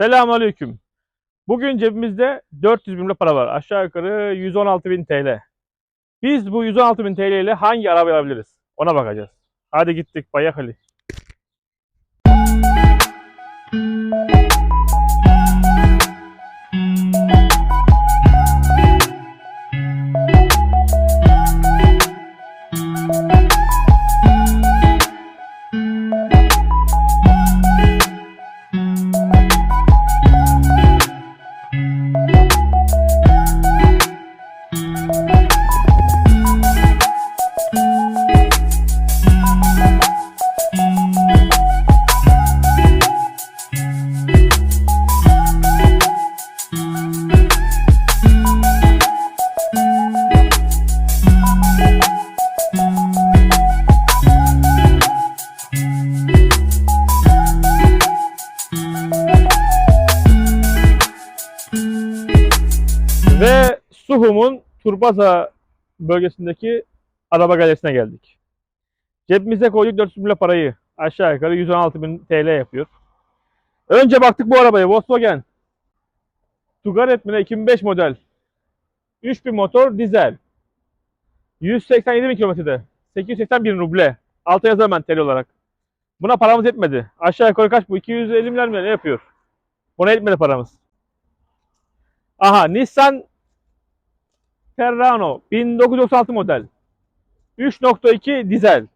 Selamünaleyküm. Bugün cebimizde 400 bin lira para var. Aşağı yukarı 116 bin TL. Biz bu 116 bin TL ile hangi araba alabiliriz? Ona bakacağız. Hadi gittik Bayak Ali. Ve Suhum'un Turbaza bölgesindeki araba galerisine geldik. Cebimize koyduk 400 bin parayı. Aşağı yukarı 116 bin TL yapıyor. Önce baktık bu arabaya Volkswagen. Tugaret mi ne? 2005 model. 3000 motor dizel. 187 bin kilometrede. 880 bin ruble. Alta yazarım ben TL olarak. Buna paramız yetmedi. Aşağı yukarı kaç bu? 250 milyar mı ne yapıyor? Buna yetmedi paramız. Aha Nissan Terrano 1996 model. 3.2 dizel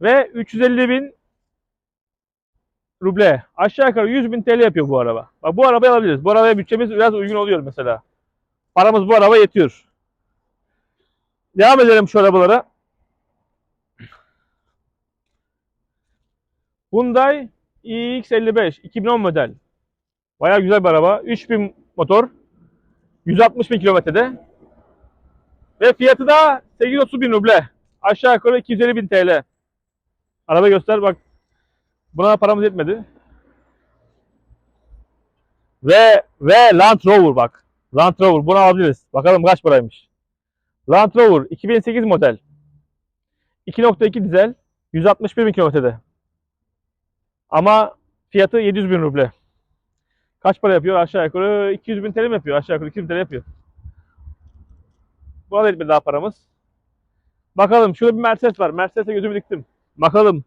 ve 350 bin ruble. Aşağı yukarı 100 bin TL yapıyor bu araba. Bak bu arabayı alabiliriz. Bu arabaya bütçemiz biraz uygun oluyor mesela. Paramız bu araba yetiyor. Devam edelim şu arabalara. Hyundai iX55 2010 model. Bayağı güzel bir araba. 3000 motor. 160 bin kilometrede. Ve fiyatı da 830 bin ruble. Aşağı yukarı 250 bin TL. Araba göster bak. Buna paramız yetmedi. Ve ve Land Rover bak. Land Rover bunu alabiliriz. Bakalım kaç paraymış. Land Rover 2008 model. 2.2 dizel. 161 bin kilometrede. Ama fiyatı 700 bin ruble. Kaç para yapıyor? Aşağı yukarı 200 bin TL mi yapıyor? Aşağı yukarı 200 bin TL yapıyor. Bu da bir daha paramız. Bakalım şurada bir Mercedes var. Mercedes'e gözümü diktim. Bakalım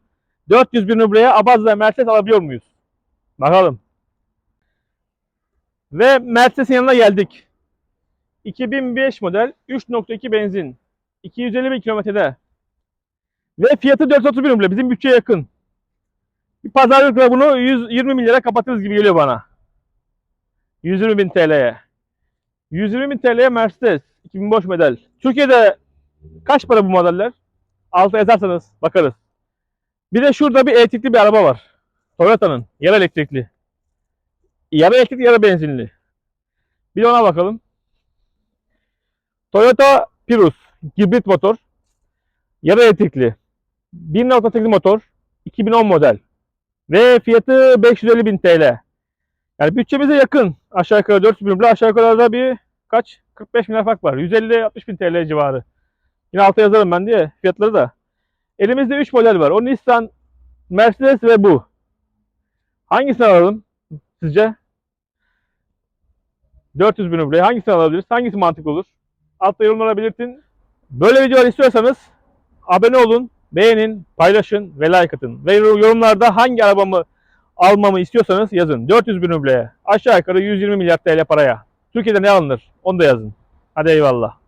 400 bin rubleye Abaz'la Mercedes alabiliyor muyuz? Bakalım. Ve Mercedes'in yanına geldik. 2005 model 3.2 benzin. 250 bin kilometrede. Ve fiyatı 430 bin ruble. Bizim bütçeye yakın. Bir pazarlıkla bunu 120 milyara kapatırız gibi geliyor bana. 120 bin TL'ye. 120 bin TL'ye Mercedes 2005 model. Türkiye'de kaç para bu modeller? Alta yazarsanız bakarız. Bir de şurada bir elektrikli bir araba var. Toyota'nın. Yarı elektrikli. Yarı elektrikli yarı benzinli. Bir de ona bakalım. Toyota Prius. Hibrit motor. Yarı elektrikli. 1.8 motor. 2010 model. Ve fiyatı 550 bin TL. Yani bütçemize yakın. Aşağı yukarı 400 bin ruble. Aşağı yukarı da bir kaç? 45 bin lira fark var. 150-60 bin TL civarı. Yine alta yazarım ben diye fiyatları da. Elimizde 3 model var. O Nissan, Mercedes ve bu. Hangisini alalım sizce? 400 bin ruble. Hangisini alabiliriz? Hangisi mantıklı olur? Altta yorumlara belirtin. Böyle videolar istiyorsanız abone olun, beğenin, paylaşın ve like atın. Ve yorumlarda hangi arabamı almamı istiyorsanız yazın. 400 bin rubleye. Aşağı yukarı 120 milyar TL paraya. Türkiye'de ne alınır? Onu da yazın. Hadi eyvallah.